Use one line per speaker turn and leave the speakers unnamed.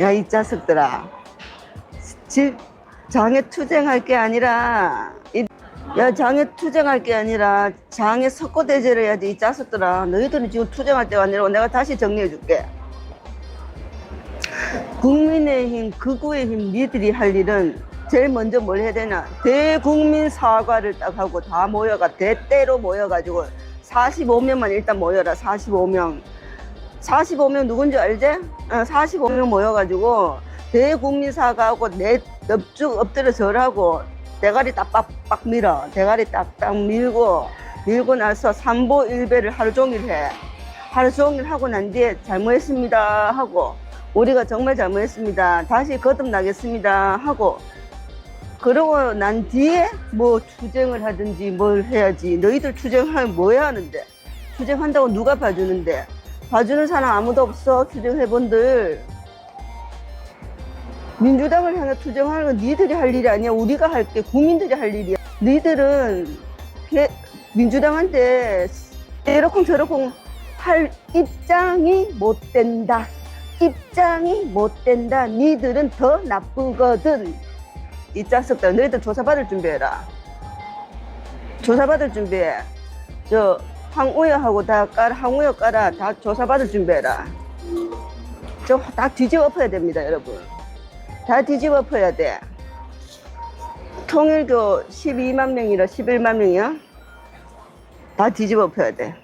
야, 이 자식들아. 집, 장애 투쟁할 게 아니라, 이, 야, 장애 투쟁할 게 아니라, 장애 석고대제를 해야지, 이 자식들아. 너희들은 지금 투쟁할 때가 아니라, 내가 다시 정리해 줄게. 국민의힘, 극우의힘, 니들이 할 일은 제일 먼저 뭘 해야 되나? 대국민 사과를 딱 하고 다 모여가, 대대로 모여가지고, 45명만 일단 모여라, 45명. 45명 누군지 알지? 어, 45명 모여가지고 대국민 사과하고 내 넙죽 엎드려 절하고 대가리 딱 빡빡 밀어. 대가리 딱딱 밀고 밀고 나서 삼보 일배를 하루 종일 해. 하루 종일 하고 난 뒤에 잘못했습니다 하고 우리가 정말 잘못했습니다. 다시 거듭나겠습니다 하고 그러고 난 뒤에 뭐 투쟁을 하든지 뭘 해야지. 너희들 투쟁하면 뭐 해야 하는데? 투쟁한다고 누가 봐주는데 봐주는 사람 아무도 없어 투쟁해본들. 민주당을 향해 투쟁하는 건 니들이 할 일이 아니야. 우리가 할게 국민들이 할 일이야. 니들은 개- 민주당한테 이러쿵 저러쿵 할 입장이 못 된다. 입장이 못 된다. 니들은 더 나쁘거든. 이 자식들 너희들 조사받을 준비해라. 조사받을 준비해. 저 항우여하고 다 깔아 항우여 깔아 다 조사받을 준비해라. 저 다 뒤집어 엎어야 됩니다 여러분. 다 뒤집어 엎어야 돼. 통일교 12만 명이라 11만 명이야? 다 뒤집어 엎어야 돼